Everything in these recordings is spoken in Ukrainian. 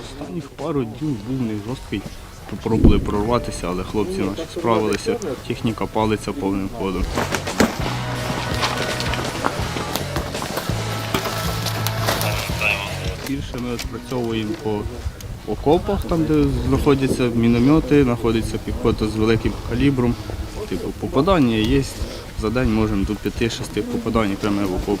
Останніх пару днів був не жорсткий. Попробували прорватися, але хлопці наші справилися. Техніка палиться повним ходом. Більше ми відпрацьовуємо по окопах, там де знаходяться міномети, знаходиться піхота з великим калібром. Типу, попадання є. За день можемо до 5-6 попадань прямо в окоп.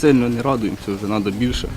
Сильно не радуємося, вже треба більше.